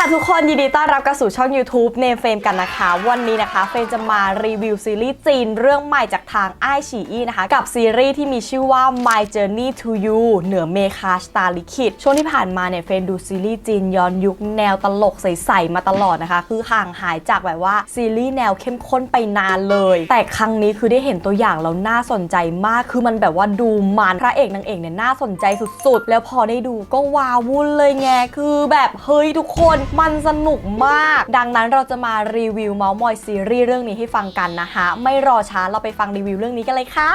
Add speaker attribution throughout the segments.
Speaker 1: ค่ะทุกคนยินดีต้อนรับกระสู่ช่อง YouTube เนมเฟรมกันนะคะ วันนี้นะคะ เฟรมจะมารีวิวซีรีส์จีนเรื่องใหม่จากทางไอฉีอีนะคะ กับซีรีส์ที่มีชื่อว่า My Journey to You เหนือเมคาสตาลิคิดช่วงที่ผ่านมาเนี่ย เฟรมดูซีรีส์จีนย้อนยุคแนวตลกใสๆมาตลอดนะคะ คือห่างหายจากแบบว่าซีรีส์แนวเข้มข้นไปนานเลย แต่ครั้งนี้คือได้เห็นตัวอย่างแล้วน่าสนใจมากคือมันแบบว่าดูมันพระเอกนางเอกเนี่ยน่าสนใจสุดๆ แล้วพอได้ดูก็ว้าวุ่นเลยไงคือแบบเฮ้ยทุกคนมันสนุกมาก ดังนั้นเราจะมารีวิวเมาส์มอยซีรีส์เรื่องนี้ให้ฟังกันนะคะ ไม่รอช้าเราไปฟังรีวิวเรื่องนี้กันเลยค่ะ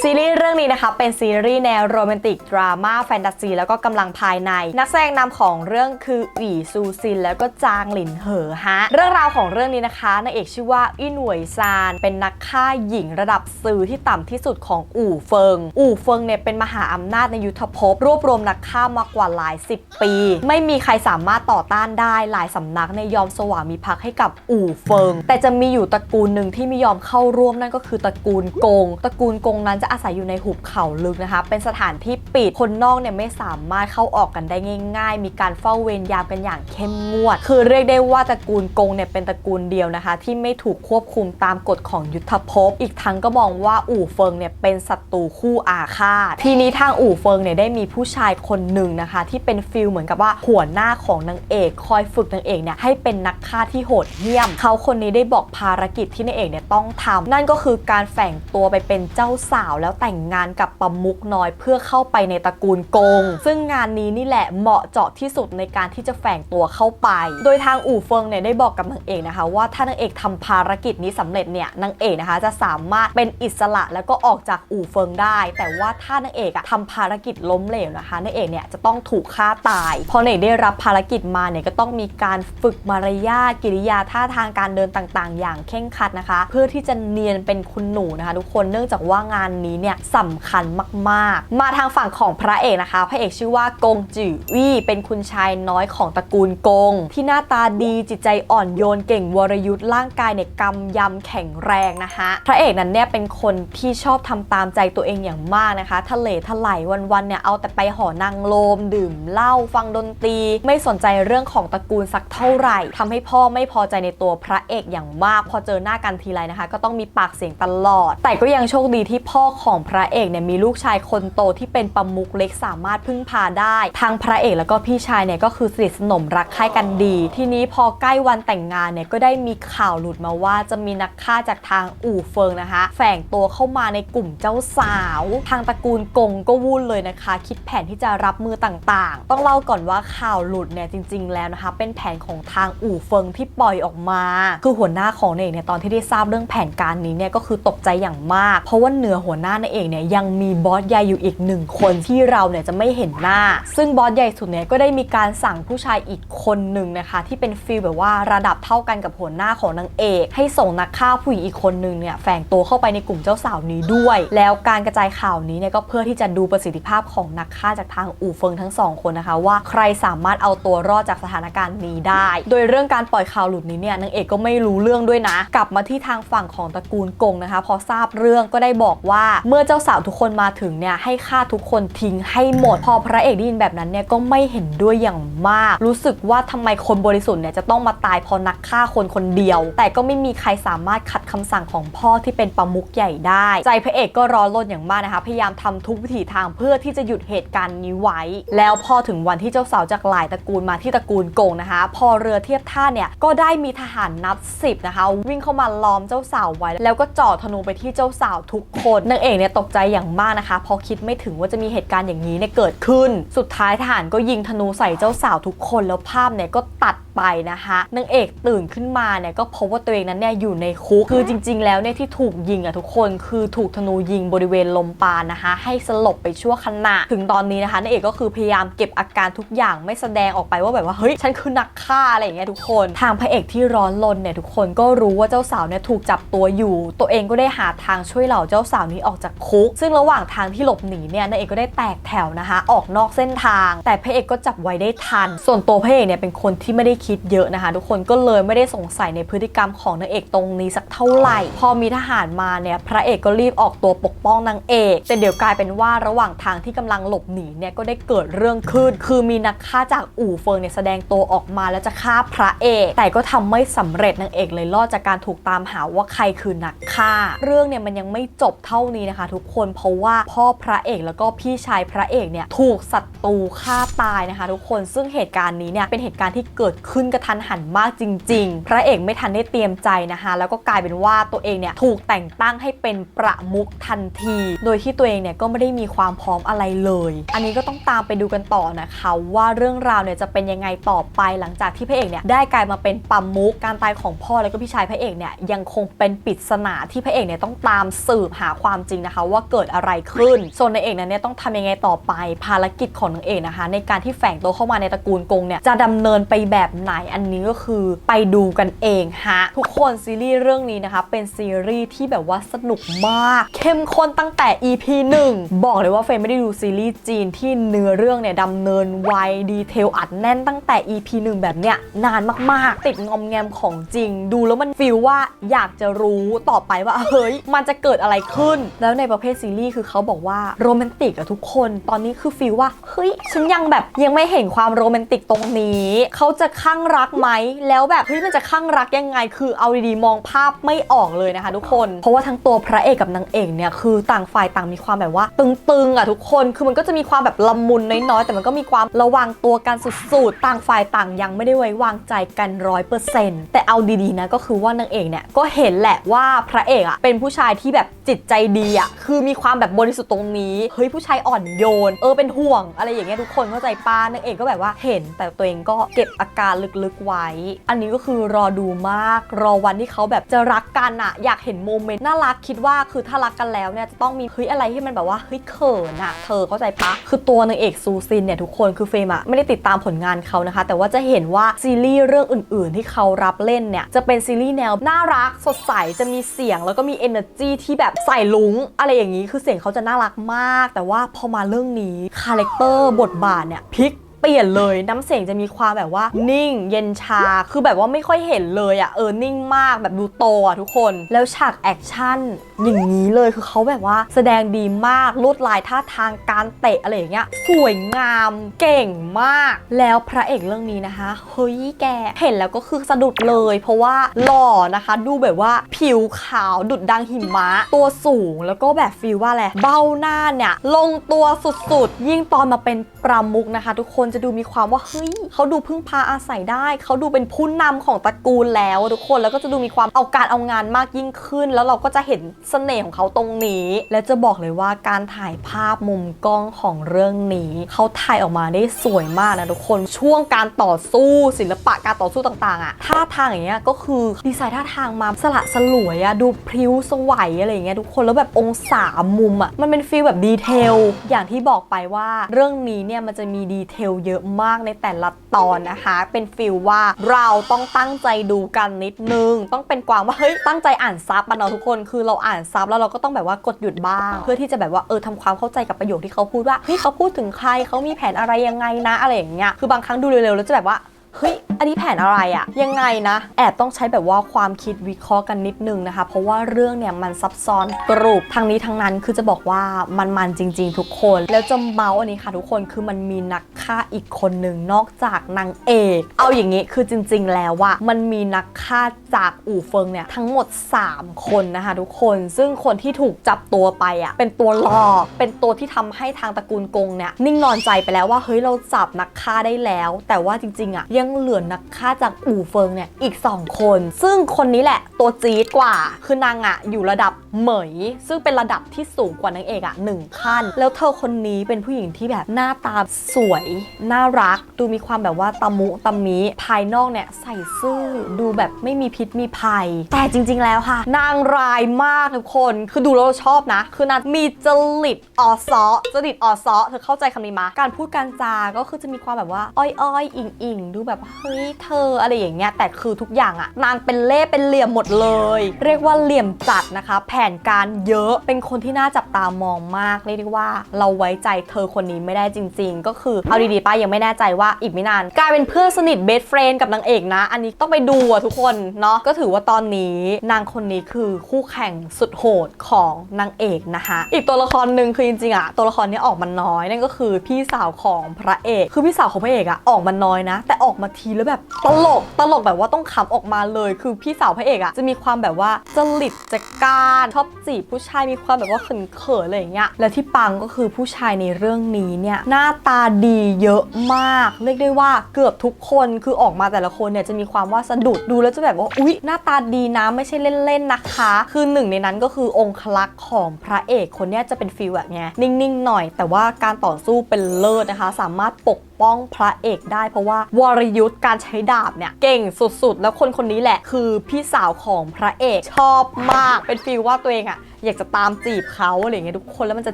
Speaker 1: ซีรีส์เรื่องนี้นะคะเป็นซีรีส์แนวโรแมนติก ดราม่าแฟนตาซีแล้วก็กำลังภายใน นักแสดงนำของเรื่องคือหวี่ซูซิน แล้วก็จางหลินเหอฮะ เรื่องราวของเรื่องนี้นะคะนางเอกชื่อว่าอินหวยซาน เป็นนักฆ่าหญิงระดับสื่อที่ต่ำที่สุดของอู่เฟิง อู่เฟิงเนี่ยเป็นมหาอำนาจในยุทธภพ รวบรวมนักฆ่ามากว่าหลายสิบปี ไม่มีใครสามารถต่อต้านได้หลายสำนักในยอมสวามิภักดิ์ให้กับอู่เฟิง แต่จะมีอยู่ตระกูลหนึ่งที่ไม่ยอมเข้าร่วมนั่นก็คือตระกูลกงตระกูลกงนั้นจะอาศัยอยู่ในหุบเขาลึกนะคะ เป็นสถานที่ปิด คนนอกเนี่ยไม่สามารถเข้าออกกันได้ง่าย ๆ มีการเฝ้าเวรยามกันอย่างเข้มงวด คือเรียกได้ว่าตระกูลกงเนี่ยเป็นตระกูลเดียวนะคะ ที่ไม่ถูกควบคุมตามกฎของยุทธภพ อีกทั้งก็มองว่าอู่เฟิงเนี่ยเป็นศัตรูคู่อาฆาต ทีนี้ทางอู่เฟิงเนี่ยได้มีผู้ชายคนหนึ่งนะคะ ที่เป็นฟิลเหมือนกับว่าหัวหน้าของนางเอก คอยฝึกนางเอกเนี่ยให้เป็นนักฆ่าที่โหดเหี้ยม เขาคนนี้ได้บอกภารกิจที่นางเอกเนี่ยต้องทำนั่นก็คือการแฝงตัวไปเป็นเจ้าสาวแล้วแต่งงานกับประมุกน้อยเพื่อเข้าไปในตระกูลกง ซึ่งงานนี้นี่แหละเหมาะเจาะที่สุดในการที่จะแฝงตัวเข้าไป โดยทางอู่เฟิงเนี่ยได้บอกกับนางเอกนะคะ ว่าถ้านางเอกทำภารกิจนี้สำเร็จเนี่ยนางเอกนะคะจะสามารถเป็นอิสระแล้วก็ออกจากอู่เฟิงได้ แต่ว่าถ้านางเอกอะทำภารกิจล้มเหลวนะคะนางเอกเนี่ยจะต้องถูกฆ่าตาย พอนางเอกได้รับภารกิจมาเนี่ยก็ต้องมีการฝึกมารยาทกิริยาท่าทางการเดินต่างๆ อย่างเคร่งคัดนะคะ เพื่อที่จะเนียนเป็นคุณหนูนะคะ ทุกคนเนื่องจากว่างานนี้เนี่ยสำคัญมาก ๆ มาทางฝั่งของพระเอกนะคะ พระเอกชื่อว่ากงจือวี่เป็นคุณชายน้อยของตระกูลกง ที่หน้าตาดีจิตใจอ่อนโยนเก่งวรยุทธ์ร่างกายเนี่ยกำยำแข็งแรงนะคะ พระเอกนั้นเนี่ยเป็นคนที่ชอบทำตามใจตัวเองอย่างมากนะคะทะเลทลายวันๆเนี่ยเอาแต่ไปหอนางโลม ดื่มเหล้าฟังดนตรี ไม่สนใจเรื่องของตระกูลสักเท่าไหร่ทำให้พ่อไม่พอใจในตัวพระเอกอย่างมาก พอเจอหน้ากันทีไรนะคะ ก็ต้องมีปากเสียงตลอด แต่ก็ยังโชคดีที่พ่อของพระเอกเนี่ยมีลูกชายคนโตที่เป็นประมุขเล็กสามารถพึ่งพาได้ทางพระเอกแล้วก็พี่ชายเนี่ยก็คือสนิทสนมรักใคร่กันดี ทีนี้พอใกล้วันแต่งงานเนี่ยก็ได้มีข่าวหลุดมาว่าจะมีนักฆ่าจากทางอู่เฟิงนะคะ แฝงตัวเข้ามาในกลุ่มเจ้าสาว ทางตระกูลกงก็วุ่นเลยนะคะ คิดแผนที่จะรับมือต่างๆ ต้องเล่าก่อนว่าข่าวหลุดเนี่ยจริง ๆ แล้วนะคะ เป็นแผนของทางอู่เฟิงที่ปล่อยออกมา คือหัวหน้าของนางเอกเนี่ยตอนที่ได้ทราบเรื่องแผนการนี้เนี่ยก็คือตกใจอย่างมาก เพราะว่าเหนือหัวหน้านางเอกเนี่ยยังมีบอสใหญ่อยู่อีกหนึ่งคนที่เราเนี่ยจะไม่เห็นหน้า ซึ่งบอสใหญ่สุดเนี่ยก็ได้มีการสั่งผู้ชายอีกคนหนึ่งนะคะ ที่เป็นฟีลแบบว่าระดับเท่ากันกับหัวหน้าของนางเอก ให้ส่งนักฆ่าผู้หญิงอีกคนหนึ่งเนี่ยแฝงตัวเข้าไปในกลุ่มเจ้าสาวนี้ด้วย แล้วการกระจายข่าวนี้เนี่ยก็เพื่อที่จะดูประสิทธิภาพของนักฆ่าจากทางอู่เฟิงทั้งสองคนนะคะ ว่าใครสามารถเอาตัวรอดจากสถานการณ์นี้ได้ โดยเรื่องการปล่อยข่าวหลุดนี้เนี่ยนางเอกก็ไม่รู้เรื่องด้วยนะ กลับมาที่ทางฝั่งของตระกูลกงนะคะ พอทราบเรื่องก็ได้บอกว่าเมื่อเจ้าสาวทุกคนมาถึงเนี่ยให้ฆ่าทุกคนทิ้งให้หมด พอพระเอกได้ยินแบบนั้นเนี่ยก็ไม่เห็นด้วยอย่างมาก รู้สึกว่าทำไมคนบริสุทธิ์เนี่ยจะต้องมาตายเพราะนักฆ่าคนคนเดียว แต่ก็ไม่มีใครสามารถขัดคำสั่งของพ่อที่เป็นประมุขใหญ่ได้ ใจพระเอกก็ร้อนรนอย่างมากนะคะ พยายามทำทุกวิถีทางเพื่อที่จะหยุดเหตุการณ์นี้ไว้ แล้วพอถึงวันที่เจ้าสาวจากหลายตระกูลมาที่ตระกูลโกงนะคะ พอเรือเทียบท่าเนี่ยก็ได้มีทหารนับสิบนะคะวิ่งเข้ามาล้อมเจ้าสาวไว้ แล้วก็จ่อธนูไปที่เจ้าสาวทุกคนนางเอกเนี่ยตกใจอย่างมากนะคะเพอคิดไม่ถึงว่าจะมีเหตุการณ์อย่างนี้เนี่ยเกิดขึ้น สุดท้ายทหารก็ยิงธนูใส่เจ้าสาวทุกคนแล้วภาพเนี่ยก็ตัดไปนะคะนางเอกตื่นขึ้นมาเนี่ยก็พบว่าตัวเองนั้นเนี่ยอยู่ในคุกคือจริง ๆ แล้วเนี่ยที่ถูกยิงอะทุกคนคือถูกธนูยิงบริเวณลมปราณนะคะให้สลบไปชั่วขณะถึงตอนนี้นะคะนางเอกก็คือพยายามเก็บอาการทุกอย่างไม่แสดงออกไปว่าแบบว่าเฮ้ยฉันคือนักฆ่าอะไรอย่างเงี้ยทุกคนทางพระเอกที่ร้อนรนเนี่ยทุกคนก็รู้ว่าเจ้าสาวเนี่ยถูกจับตัวอยู่ ตัวเองก็ได้หาทางช่วยเหล่าเจ้าสาวนี้ออกจากคุก ซึ่งระหว่างทางที่หลบหนีเนี่ยนางเอกก็ได้แตกแถวนะคะ ออกนอกเส้นทาง แต่พระเอกก็จับไว้ได้ทัน ส่วนตัวพระเอกเนี่ยเป็นคนที่ไม่ได้คิดเยอะนะคะ ทุกคนก็เลยไม่ได้สงสัยในพฤติกรรมของนางเอกตรงนี้สักเท่าไหร่ พอมีทหารมาเนี่ยพระเอกก็รีบออกตัวปกป้องนางเอกแต่เดี๋ยวกลายเป็นว่าระหว่างทางที่กำลังหลบหนีเนี่ยก็ได้เกิดเรื่องขึ้น คือมีนักฆ่าจากอู่เฟิงเนี่ยแสดงตัวออกมาแล้วจะฆ่าพระเอก แต่ก็ทำไม่สำเร็จนางเอกเลยรอดจากการถูกตามหาว่าใครคือนักฆ่า เรื่องเนี่ยมันยังไม่จบเท่านี้นะคะ ทุกคนเพราะว่าพ่อพระเอกแล้วก็พี่ชายพระเอกเนี่ยถูกศัตรูฆ่าตายนะคะ ทุกคนซึ่งเหตุการณ์นี้เนี่ยเป็นเหตุการณ์ที่เกิดขึ้นขึ้นกระทันหันมากจริง ๆ พระเอกไม่ทันได้เตรียมใจนะคะแล้วก็กลายเป็นว่าตัวเองเนี่ยถูกแต่งตั้งให้เป็นประมุขทันที โดยที่ตัวเองเนี่ยก็ไม่ได้มีความพร้อมอะไรเลย อันนี้ก็ต้องตามไปดูกันต่อนะคะว่าเรื่องราวเนี่ยจะเป็นยังไงต่อไปหลังจากที่พระเอกเนี่ยได้กลายมาเป็นประมุขการตายของพ่อแล้วก็พี่ชายพระเอกเนี่ยยังคงเป็นปริศนาที่พระเอกเนี่ยต้องตามสืบหาความจริงนะคะ ว่าเกิดอะไรขึ้นส่วนนางเอกนั้นเนี่ยต้องทำยังไงต่อไปภารกิจของนางเอกนะคะ ในการที่แฝงตัวเข้ามาในตระกูลกงเนี่ยจะดำเนินไปแบบไหนอันนี้ก็คือไปดูกันเองฮะ ทุกคนซีรีส์เรื่องนี้นะคะ เป็นซีรีส์ที่แบบว่าสนุกมาก เข้มข้นตั้งแต่ EP 1 บอกเลยว่าเฟรมไม่ได้ดูซีรีส์จีนที่เนื้อเรื่องเนี่ยดำเนินไวดีเทลอัดแน่นตั้งแต่ EP 1 แบบเนี้ยนานมากๆ ติดงอมแงมของจริง ดูแล้วมันฟีลว่าอยากจะรู้ต่อไปว่าเฮ้ยมันจะเกิดอะไรขึ้น แล้วในประเภทซีรีส์คือเขาบอกว่าโรแมนติกอะทุกคนตอนนี้คือฟีลว่าเฮ้ยฉันยังแบบยังไม่เห็นความโรแมนติกตรงนี้เขาจะข้างรักไหมแล้วแบบเฮ้ยมันจะข้างรักยังไง คือเอาดีๆมองภาพไม่ออกเลยนะคะ ทุกคน เพราะว่าทั้งตัวพระเอกกับนางเอกเนี่ยคือต่างฝ่ายต่างมีความแบบว่า ตึงๆอะทุกคนคือมันก็จะมีความแบบละมุนน้อยๆแต่มันก็มีความระวังตัวกันสุดๆ ต่างฝ่ายต่างยังไม่ได้ไว้วางใจกันร้อยเปอร์เซ็นต์แต่เอาดีๆนะก็คือว่านางเอกเนี่ยก็เห็นแหละว่าพระเอกอะเป็นผู้ชายที่แบบจิตใจดีอะคือมีความแบบบริสุทธิ์ตรงนี้เฮ้ยผู้ชายอ่อนโยน เออเป็นห่วงอะไรอย่างเงี้ยทุกคนเข้าใจป้านางเอกก็แบบว่าเห็นแต่ตัวเองก็เก็บอาการลึกๆไว้ อันนี้ก็คือรอดูมาก รอวันที่เขาแบบจะรักกันอะอยากเห็นโมเมนต์น่ารักคิดว่าคือถ้ารักกันแล้วเนี่ยจะต้องมีเฮ้ยอะไรที่มันแบบว่าเฮ้ยเขินอะเธอเข้าใจปะคือตัวนางเอกซูซินเนี่ยทุกคนคือเฟรมอะไม่ได้ติดตามผลงานเขานะคะ แต่ว่าจะเห็นว่าซีรีส์เรื่องอื่น ๆ ที่เขารับเล่นเนี่ยจะเป็นซีรีส์แนวน่ารักสดใสจะมีเสียงแล้วก็มี energy ที่แบบใส่ลุงอะไรอย่างนี้คือเสียงเขาจะน่ารักมาก แต่ว่าพอมาเรื่องนี้คาแรคเตอร์บทบาทเนี่ยพลิก เปลี่ยนเลยน้ำเสียงจะมีความแบบว่า นิ่งเย็นชาคือแบบว่าไม่ค่อยเห็นเลยอะ่ะเออนิ่งมากแบบดูโตอะทุกคนแล้วฉากแอคชั่นอย่างนี้เลยคือเขาแบบว่าแสดงดีมากลวดลายท่าทางการเตะอะไรอย่างเงี้ยสวยงามเก่งมาก แล้วพระเอกเรื่องนี้นะคะเฮ้ยแกเห็นแล้วก็คือสะดุดเลย เพราะว่าหล่อนะคะ ดูแบบว่าผิวขาวดุดดังหิมะ ตัวสูงแล้วก็แบบฟีลว่าอะไรเบ้าหน้าเนี่ยลงตัวสุดๆ ยิ่งตอนมาเป็นประมุกนะคะ ทุกคนจะดูมีความว่าเฮ้ยเขาดูพึ่งพาอาศัยได้ เขาดูเป็นผู้นำของตระกูลแล้วทุกคนแล้วก็จะดูมีความเอาการเอางานมากยิ่งขึ้น แล้วเราก็จะเห็นเสน่ห์ของเขาตรงนี้ และจะบอกเลยว่าการถ่ายภาพมุมกล้องของเรื่องนี้ เขาถ่ายออกมาได้สวยมากนะทุกคนช่วงการต่อสู้ศิลปะการต่อสู้ต่างๆอะท่าทางอย่างเงี้ยก็คือดีไซน์ท่าทางมาสละสลวยอะดูพริ้วสวยอะไรอย่างเงี้ยทุกคนแล้วแบบองศามุมอะมันเป็นฟีลแบบดีเทลอย่างที่บอกไปว่าเรื่องนี้เนี่ยมันจะมีดีเทลเยอะมากในแต่ละตอนนะคะ เป็นฟิลว่าเราต้องตั้งใจดูกันนิดนึง ต้องเป็นกวางว่าเฮ้ยตั้งใจอ่านซับมาเนาะทุกคนคือเราอ่านซับแล้วเราก็ต้องแบบว่ากดหยุดบ้าง เพื่อที่จะแบบว่าเออทำความเข้าใจกับประโยคที่เขาพูดว่าเฮ้ยเขาพูดถึงใครเขามีแผนอะไรยังไงนะอะไรอย่างเงี้ยคือบางครั้งดูเร็วๆแล้วจะแบบว่า เฮ้ย อันนี้แผนอะไรอะยังไงนะ แอบต้องใช้แบบว่าความคิดวิเคราะห์กันนิดนึงนะคะ เพราะว่าเรื่องเนี่ยมันซับซ้อนกรุบทางนี้ทางนั้นคือจะบอกว่ามันมันจริง ๆ ทุกคน แล้วจะเมาส์อันนี้ค่ะทุกคนคือมันมีนักฆ่าอีกคนหนึ่งนอกจากนางเอก เอาอย่างนี้คือจริง ๆ แล้วว่ามันมีนักฆ่าจากอู่เฟิงเนี่ยทั้งหมด 3 คนนะคะทุกคน ซึ่งคนที่ถูกจับตัวไปอะเป็นตัวหลอก เป็นตัวที่ทำให้ทางตระกูลกงเนี่ยนิ่งนอนใจไปแล้วว่าเฮ้ยเราจับนักฆ่าได้แล้ว แต่ว่าจริงๆอะยังยังเหลือนักฆ่าจากอู่เฟิงเนี่ยอีก 2 คน ซึ่งคนนี้แหละตัวจี๊ดกว่า คือนางอะอยู่ระดับเหมย ซึ่งเป็นระดับที่สูงกว่านางเอกอะหนึ่งขั้น แล้วเธอคนนี้เป็นผู้หญิงที่แบบหน้าตาสวย น่ารัก ดูมีความแบบว่าตะมุตะมิภายนอกเนี่ยใส่ซื่อดูแบบไม่มีพิษมีภัย แต่จริง ๆ แล้วค่ะ นางร้ายมากทุกคน คือดูแล้วชอบนะ คือนางมีจริตออซอจริตออซอเธอเข้าใจคำนี้มาการพูดการจาก็คือจะมีความแบบว่าอ้อยๆอิงอิงๆดูแบบว่าเฮ้ยเธออะไรอย่างเงี้ยแต่คือทุกอย่างอะนางเป็นเล่เป็นเหลี่ยมหมดเลย เรียกว่าเหลี่ยมจัดนะคะ แผนการเยอะเป็นคนที่น่าจับตามองมากเรียกได้ว่า เราไว้ใจเธอคนนี้ไม่ได้จริง ๆ ก็คือเอาดีๆป้ายังไม่แน่ใจว่าอีกไม่นาน กลายเป็นเพื่อนสนิทเบสเฟรนกับนางเอกนะ อันนี้ต้องไปดูอะทุกคนเนาะก็ถือว่าตอนนี้นางคนนี้คือคู่แข่งสุดโหดของนางเอกนะคะอีกตัวละครหนึ่งคือจริงๆอะตัวละครนี้ออกมาน้อยนั่นก็คือพี่สาวของพระเอก คือพี่สาวของพระเอกอะออกมาน้อยนะ แต่ออกมาทีแล้วแบบตลกตลกแบบว่าต้องขำออกมาเลย คือพี่สาวพระเอกอะจะมีความแบบว่าจริตจัการชอบจีบผู้ชายมีความแบบว่าเขินๆอะไรอย่างเงี้ยและที่ปังก็คือผู้ชายในเรื่องนี้เนี่ยหน้าตาดีเยอะมากเรียกได้ว่าเกือบทุกคนคือออกมาแต่ละคนเนี่ยจะมีความว่าสะดุดดูแล้วจะแบบว่าอุ๊ยหน้าตาดีนะไม่ใช่เล่นๆนะคะ คือหนึ่งในนั้นก็คือองค์ลักษ์ของพระเอกคนเนี้ยจะเป็นฟีลแบบเนี้ยนิ่งๆหน่อย แต่ว่าการต่อสู้เป็นเลิศนะคะ สามารถปก ป้องพระเอกได้ เพราะว่าวรยุทธ์การใช้ดาบเนี่ยเก่งสุดๆ แล้วคนคนนี้แหละคือพี่สาวของพระเอกชอบมาก เป็นฟีลว่าตัวเองอะอยากจะตามจีบเขาอะไรเงี้ยทุกคนแล้วมันจะ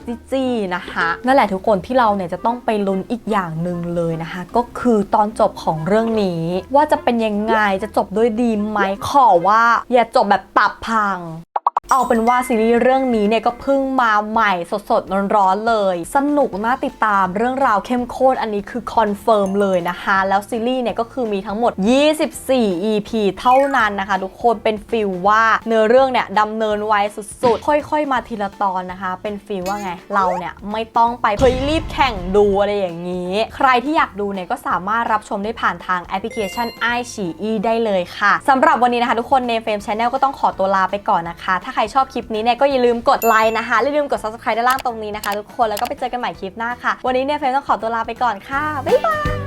Speaker 1: จี้ๆนะคะนั่นแหละทุกคนที่เราเนี่ยจะต้องไปลุ้นอีกอย่างหนึ่งเลยนะคะ ก็คือตอนจบของเรื่องนี้ ว่าจะเป็นยังไงจะจบด้วยดีไหมขอว่าอย่าจบแบบตับพัง เอาเป็นว่าซีรีส์เรื่องนี้เนี่ยก็เพิ่งมาใหม่สดๆร้อนๆเลย สนุกน่าติดตามเรื่องราวเข้มข้นอันนี้คือคอนเฟิร์มเลยนะคะ แล้วซีรีส์เนี่ยก็คือมีทั้งหมด 24 EP เท่านั้นนะคะ ทุกคนเป็นฟิลว่าเนื้อเรื่องเนี่ยดำเนินไวสุดๆ ค่อยๆ มาทีละตอนนะคะ เป็นฟิลว่าไง เราเนี่ยไม่ต้องไปเฮ้ยรีบแข่งดูอะไรอย่างนี้ ใครที่อยากดูเนี่ยก็สามารถรับชมได้ผ่านทางแอปพลิเคชัน i อ e ได้เลยค่ะสำหรับวันนี้นะคะ ทุกคนในเฟรมช n แนลก็ต้องขอตัวลาไปก่อนนะคะถ้ารชอบคลิปนี้เนี่ยก็อย่าลืมกดไลค์นะคะอย่าลืมกด subscribe ด้านล่างตรงนี้นะคะ ทุกคนแล้วก็ไปเจอกันใหม่คลิปหน้าค่ะ วันนี้เนี่ยเฟรมต้องขอตัวลาไปก่อนค่ะบ๊ายบาย